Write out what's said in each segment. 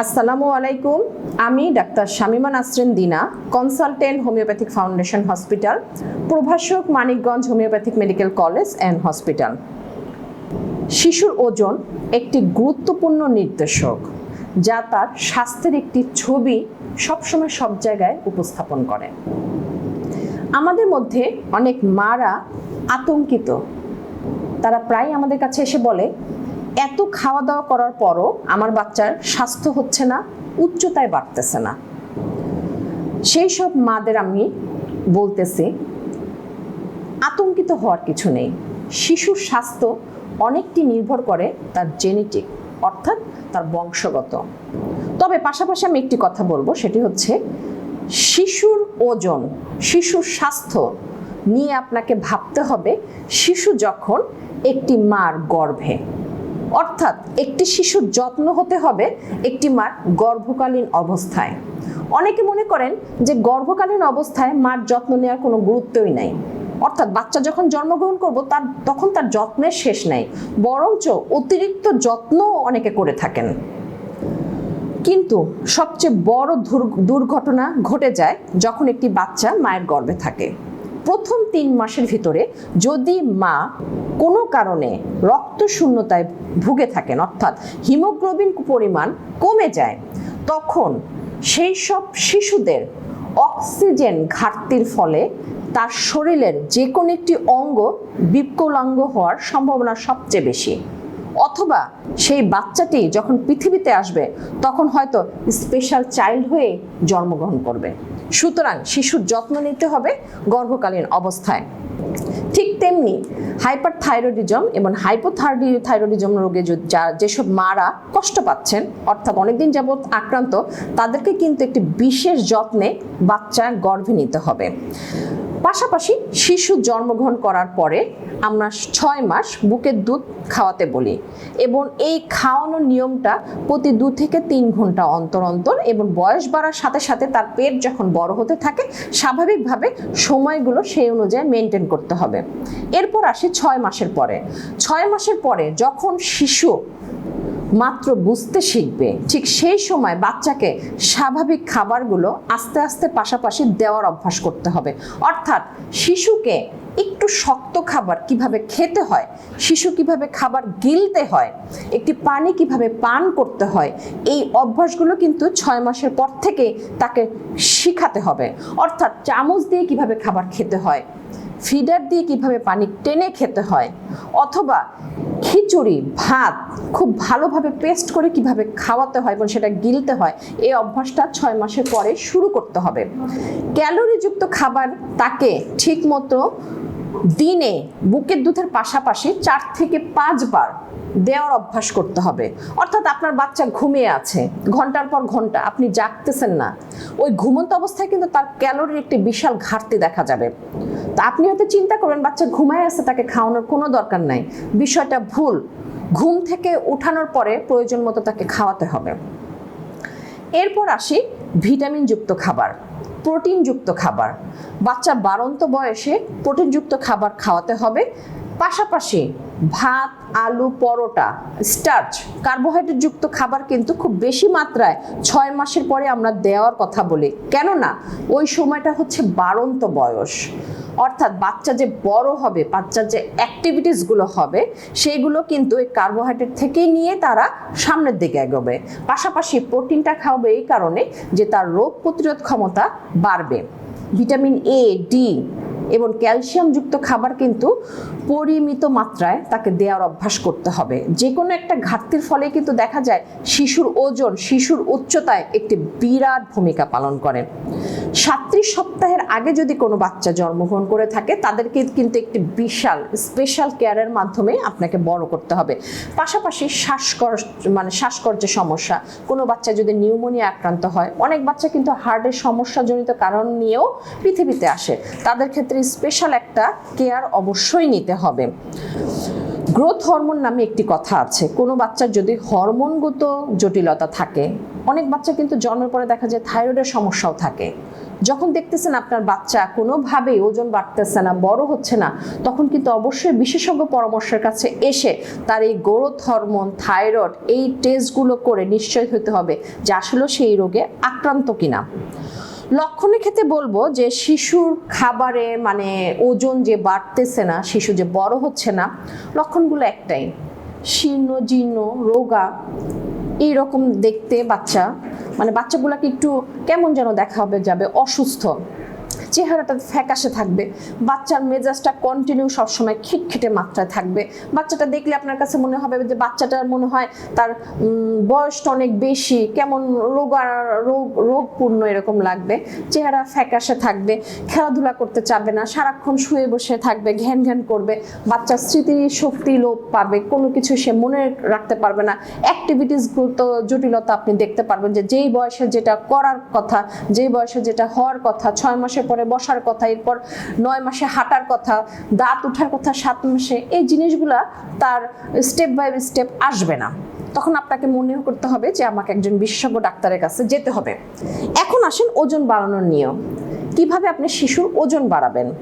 আসসালামু আলাইকুম। আমি doctor Shamima Nasrin Dina, consultant homeopathic foundation hospital, প্রভাষক Manikganj homeopathic medical college and hospital. শিশুর ওজন একটি গুরুত্বপূর্ণ নির্দেশক, যা তার স্বাস্থ্যের একটি ছবি সবসময় সব জায়গায় উপস্থাপন করে। আমাদের মধ্যে অনেক মারা আতঙ্কিত। তারা প্রায় আমাদের কাছে এসে বলে এত খাওয়া দাওয়া করার পরও আমার বাচ্চার স্বাস্থ্য হচ্ছে না, উচ্চতায় বাড়তেছে না। সেই সব মাদের আমি বলতেছি, আতঙ্কিত হওয়ার কিছু নেই। শিশুর স্বাস্থ্য অনেকটি নির্ভর করে তার জেনেটিক অর্থাৎ তার বংশগত। তবে পাশাপাশি আমি একটি কথা বলব, সেটি হচ্ছে শিশুর ওজন, শিশুর স্বাস্থ্য নিয়ে আপনাকে ভাবতে হবে, শিশু যখন একটি মার গর্ভে অর্থাৎ একটি শিশুর যত্ন হতে হবে একটি মার গর্ভকালীন অবস্থায়। অনেকে মনে করেন যে গর্ভকালীন অবস্থায় মার যত্ন নেওয়ার কোনো গুরুত্বই নাই। অর্থাৎ বাচ্চা যখন জন্মগ্রহণ করব, তার তখন তার যত্নের শেষ নেই, বরঞ্চ অতিরিক্ত যত্ন অনেকে করে থাকেন। কিন্তু সবচেয়ে বড় দুর্ঘটনা ঘটে যায় যখন একটি বাচ্চা মায়ের গর্ভে থাকে। প্রথম তিন মাসের ভিতরে যদি মা কোনো কারণে রক্ত শূন্যতায় ভুগে থাকেন, অর্থাৎ হিমোগ্লোবিন পরিমাণ কমে যায়, তখন সেই সব শিশুদের অক্সিজেন ঘাটতির ফলে তার শরীরের যে কোনো একটি অঙ্গ বিকলাঙ্গ হওয়ার সম্ভাবনা সবচেয়ে বেশি। অথবা সেই বাচ্চাটি যখন পৃথিবীতে আসবে, তখন হয়তো স্পেশাল চাইল্ড হয়ে জন্মগ্রহণ করবে। সুতরাং শিশুর যত্ন নিতে হবে গর্ভকালীন অবস্থায়। ঠিক তেমনি হাইপার থাইরয়েডিজম এবং হাইপোথাইরডি থাইরয়েডিজম রোগে যা যেসব মারা কষ্ট পাচ্ছেন, অর্থাৎ অনেকদিন যাবৎ আক্রান্ত, তাদেরকে কিন্তু একটি বিশেষ যত্নে বাচ্চা গর্ভে নিতে হবে। পাশাপাশি শিশু জন্মগ্রহণ করার পরে আমরা ছয় মাস বুকের দুধ খাওয়াতে বলি এবং এই খাওয়ানোর নিয়মটা প্রতি দু থেকে তিন ঘণ্টা অন্তর অন্তর এবং বয়স বাড়ার সাথে সাথে তার পেট যখন বড় হতে থাকে, স্বাভাবিকভাবে সময়গুলো সেই অনুযায়ী মেনটেন করতে হবে। এরপর আসে ছয় মাসের পরে। ছয় মাসের পরে যখন শিশু মাত্র বুঝতে শিখবে। ঠিক সেই সময় বাচ্চাকে স্বাভাবিক খাবারগুলো আস্তে আস্তে পাশাপাশি দেওয়ার অভ্যাস করতে হবে। অর্থাৎ শিশুকে একটু শক্ত খাবার কীভাবে খেতে হয়, শিশু কীভাবে খাবার গিলতে হয়, একটি পানি কীভাবে পান করতে হয়, এই অভ্যাসগুলো কিন্তু ছয় মাসের পর থেকে তাকে শিখাতে হবে। অর্থাৎ চামচ দিয়ে কীভাবে খাবার খেতে হয়, ফিডার দিয়ে কীভাবে পানি টেনে খেতে হয়, অথবা খিচুড়ি, ভাত খুব ভালোভাবে পেস্ট করে কীভাবে খাওয়াতে হয় এবং সেটা গিলতে হয় এই অভ্যাসটা ছয় মাসের পরে শুরু করতে হবে। ক্যালোরিযুক্ত খাবার তাকে ঠিকমতো দিনে বুকের দুধের পাশাপাশি চার থেকে পাঁচবার দেওয়ার অভ্যাস করতে হবে। অর্থাৎ আপনার বাচ্চা ঘুমিয়ে আছে, ঘণ্টার পর ঘণ্টা, আপনি জাগতেছেন না। ওই ঘুমন্ত অবস্থায় কিন্তু তার ক্যালোরির একটি বিশাল ঘাটতি দেখা যাবে। আপনি হয়তো চিন্তা করবেন, বাচ্চা ঘুমায় আছে, তাকে খাওয়ানোর কোনো দরকার নাই। বিষয়টা ভুল। ঘুম থেকে উঠানোর পরে প্রয়োজন মতো তাকে খাওয়াতে হবে। এরপর আসি ভিটামিনযুক্ত খাবার, প্রোটিনযুক্ত খাবার। বাচ্চা বাড়ন্ত বয়সে প্রোটিনযুক্ত খাবার খাওয়াতে হবে। পাশাপাশি ভাত, আলু, পরোটা স্টার্চ কার্বোহাইড্রেট যুক্ত খাবার কিন্তু খুব বেশি মাত্রায় ছয় মাসের পরে আমরা দেওয়ার কথা বলি। কেননা, ওই সময়টা হচ্ছে বাড়ন্ত বয়স। অর্থাৎ বাচ্চা যে বড় হবে, বাচ্চার যে অ্যাক্টিভিটিসগুলো হবে, সেইগুলো কিন্তু এই কার্বোহাইড্রেট থেকেই নিয়ে তারা সামনের দিকে এগোবে। পাশাপাশি প্রোটিনটা খাওয়াবে এই কারণে যে তার রোগ প্রতিরোধ ক্ষমতা বাড়বে। ভিটামিন এ ডি এবং ক্যালসিয়ামযুক্ত খাবার কিন্তু পরিমিত মাত্রায় তাকে দেওয়ার অভ্যাস করতে হবে। যে কোনো একটা ঘাটতির ফলে কিন্তু দেখা যায় শিশুর ওজন, শিশুর উচ্চতায় একটি বিরাট ভূমিকা পালন করে। সাতত্রিশ সপ্তাহের আগে যদি কোনো বাচ্চা জন্মগ্রহণ করে থাকে তাদেরকে কিন্তু একটি বিশাল স্পেশাল কেয়ারের মাধ্যমে আপনাকে বড় করতে হবে। পাশাপাশি শ্বাসকর মানে শ্বাসকর্যের সমস্যা, কোনো বাচ্চা যদি নিউমোনিয়া আক্রান্ত হয়, অনেক বাচ্চা কিন্তু হার্টের সমস্যাজনিত কারণ নিয়েও পৃথিবীতে আসে। তাদের ক্ষেত্রে স্পেশাল একটা কেয়ার অবশ্যই নিতে হবে। গ্রোথ হরমোন নামে একটি কথা আছে। কোনো বাচ্চার যদি হরমোনগত জটিলতা থাকে, অনেক বাচ্চা কিন্তু জন্মের পরে দেখা যায় থাইরয়েডের সমস্যাও থাকে। যখন দেখতেছেন আপনার বাচ্চা কোনোভাবেই ওজন বাড়তেছে না, বড় হচ্ছে না, তখন কিন্তু অবশ্যই বিশেষজ্ঞ পরামর্শের কাছে এসে তার এই গ্রোথ হরমোন থাইরয়েড এই টেস্টগুলো করে নিশ্চয় হতে হবে যে আসলে সেই রোগে আক্রান্ত কিনা। লক্ষণের ক্ষেত্রে বলব যে শিশুর খাবারে মানে ওজন যে বাড়তেছে না, শিশু যে বড় হচ্ছে না, লক্ষণগুলো একটাই। শীর্ণ, জীর্ণ, রোগা, এইরকম দেখতে বাচ্চা মানে বাচ্চাগুলোকে একটু কেমন যেন দেখা হবে, যাবে অসুস্থ। চেহারাটা ফ্যাকাশে থাকবে। বাচ্চার মেজাজটা কন্টিনিউ সবসময় খিটখিটে মাত্রায় থাকবে। বাচ্চাটা দেখলে আপনার কাছে মনে হবে যে বাচ্চাটার মনে হয় তার বয়সটা অনেক বেশি, কেমন রোগা রোগ, রোগপূর্ণ এরকম লাগবে। চেহারা ফ্যাকাশে থাকবে, খেলাধুলা করতে চাবে না, সারাক্ষণ শুয়ে বসে থাকবে, ঘ্যান ঘ্যান করবে, বাচ্চার স্মৃতি শক্তি লোপ পাবে, কোনো কিছু সে মনে রাখতে পারবে না। অ্যাক্টিভিটিস তো জটিলতা আপনি দেখতে পারবেন যে যেই বয়সে যেটা করার কথা, যেই বয়সে যেটা হওয়ার কথা, ছয় মাসের পরে বসার কথা, এরপর নয় মাসে হাঁটার কথা, দাঁত ওঠার কথা সাত মাসে, এই জিনিসগুলা তার স্টেপ বাই স্টেপ আসবে না। তখন আপনাকে মনে করতে হবে যে আমাকে একজন বিশেষজ্ঞ ডাক্তারের কাছে যেতে হবে। এখন আসেন ওজন বাড়ানোর নিয়ম। কীভাবে আপনি শিশুর ওজন বাড়াবেন?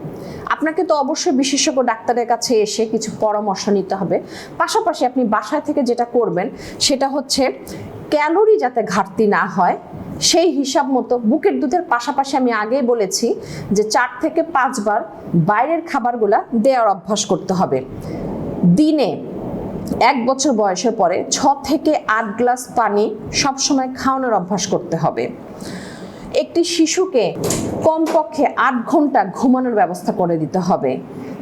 আপনাকে তো অবশ্যই বিশেষজ্ঞ ডাক্তারের কাছে এসে কিছু পরামর্শ নিতে হবে। পাশাপাশি আপনি বাসায় থেকে যেটা করবেন, সেটা হচ্ছে ক্যালোরি যাতে ঘাটতি না হয় সেই হিসাব মতো বুকের দুধের পাশাপাশি আমি আগেই বলেছি যে চার থেকে পাঁচবার বাইরের খাবারগুলা দেওয়ার অভ্যাস করতে হবে। দিনে এক বছর বয়সের পরে ছ থেকে আট গ্লাস পানি সবসময় খাওয়ানোর অভ্যাস করতে হবে। একটি শিশুকে কমপক্ষে আট ঘণ্টা ঘুমানোর ব্যবস্থা করে দিতে হবে।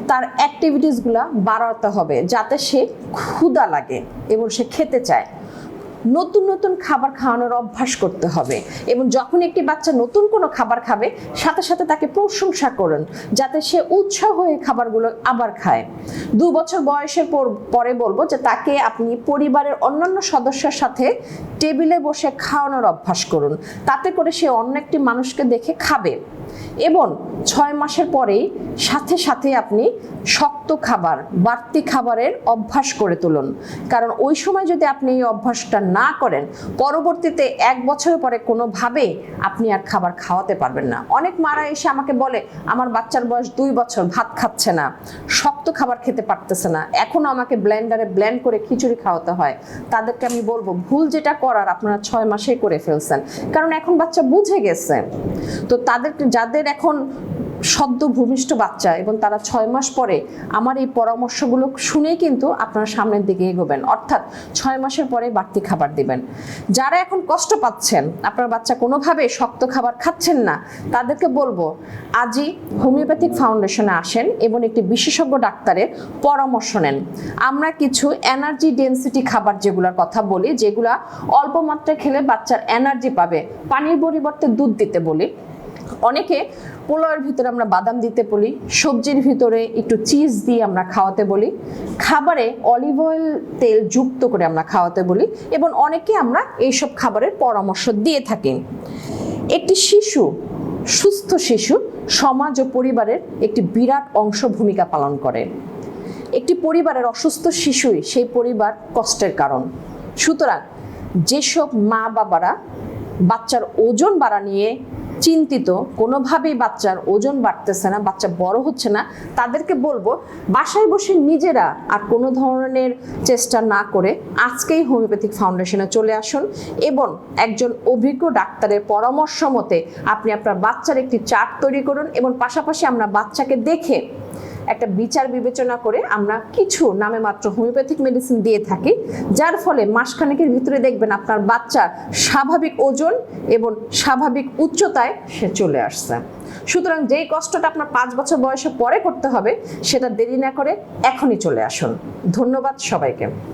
তার অ্যাক্টিভিটিসগুলো বাড়াতে হবে যাতে সে ক্ষুধা লাগে এবং সে খেতে চায়। নতুন নতুন খাবার খাওয়ানোর অভ্যাস করতে হবে এবং যখন একটি বাচ্চা নতুন কোনো খাবার খাবে, সাথে সাথে তাকে প্রশংসা করুন যাতে সে উৎসাহ হয়ে খাবারগুলো আবার খায়। দু বছর বয়সের পর বলব যে তাকে আপনি পরিবারের অন্যান্য সদস্যের সাথে টেবিলে বসে খাওয়ানোর অভ্যাস করুন। তাতে করে সে অন্য একটি মানুষকে দেখে খাবে। এবং ছয় মাসের পরেই সাথে সাথে আপনি শক্ত খাবার, বাড়তি খাবারের অভ্যাস করে তুলুন। কারণ ওই সময় যদি আপনি এই অভ্যাসটা না করেন, পরবর্তীতে এক বছর পরে কোনোভাবে আপনি আর খাবার খাওয়াতে পারবেন না। অনেক মারা এসে আমাকে বলে, আমার বাচ্চার বয়স দুই বছর, ভাত খাচ্ছে না, শক্ত খাবার খেতে পারতেছে না। এখনও আমাকে ব্লেন্ডারে ব্লেন্ড করে খিচুড়ি খাওয়াতে হয়। তাদেরকে আমি বলব, ভুল যেটা করার আপনারা ছয় মাসেই করে ফেলছেন। কারণ এখন বাচ্চা বুঝে গেছে। তো তাদেরকে যাদের এখন সদ্য ভূমিষ্ঠ বাচ্চা এবং তারা ছয় মাস পরে আমার এই পরামর্শগুলো শুনেই কিন্তু আপনারা সামনের দিকে এগোবেন। অর্থাৎ ছয় মাসের পরে বাড়তি খাবার দিবেন। যারা এখন কষ্ট পাচ্ছেন, আপনার বাচ্চা কোনোভাবে শক্ত খাবার খাচ্ছেন না, তাদেরকে বলব, আজই হোমিওপ্যাথিক ফাউন্ডেশনে আসেন এবং একটি বিশেষজ্ঞ ডাক্তারের পরামর্শ নেন। আমরা কিছু এনার্জি ডেন্সিটি খাবার যেগুলোর কথা বলি, যেগুলা অল্প মাত্রায় খেলে বাচ্চার এনার্জি পাবে। পানির পরিবর্তে দুধ দিতে বলি। অনেকে পোলাওয়ের ভিতরে আমরা বাদাম দিতে বলি, সবজির ভিতরে একটু চিজ দিয়ে আমরা খাওয়াতে বলি, খাবারে অলিভ অয়েল তেল যুক্ত করে আমরা খাওয়াতে বলি এবং অনেকে আমরা এইসব খাবারের পরামর্শ দিয়ে থাকি। একটি শিশু, সুস্থ শিশু, সমাজ ও পরিবারের একটি বিরাট অংশ ভূমিকা পালন করে। একটি পরিবারের অসুস্থ শিশুই সেই পরিবার কষ্টের কারণ। সুতরাং যেসব মা বাবারা বাচ্চার ওজন বাড়া নিয়ে চিন্তিত, কোনোভাবেই বাচ্চার ওজন বাড়তেছে না, বাচ্চা বড় হচ্ছে না, তাদেরকে বলব বাসায় বসে নিজেরা আর কোনো ধরনের চেষ্টা না করে আজকেই হোমিওপ্যাথিক ফাউন্ডেশনে চলে আসুন এবং একজন অভিজ্ঞ ডাক্তারের পরামর্শ মতে আপনি আপনার বাচ্চার একটি চার্ট তৈরি করুন এবং পাশাপাশি আমরা বাচ্চাকে দেখে একটা বিচার বিবেচনা করে আমরা কিছু নামে মাত্র হোমিওপ্যাথিক মেডিসিন দিয়ে থাকি, যার ফলে মাসখানেকের ভিতরে দেখবেন আপনার বাচ্চার স্বাভাবিক ওজন এবং স্বাভাবিক উচ্চতায় সে চলে আসছে। সুতরাং যেই কষ্টটা আপনার পাঁচ বছর বয়সে পরে করতে হবে, সেটা দেরি না করে এখনই চলে আসুন। ধন্যবাদ সবাইকে।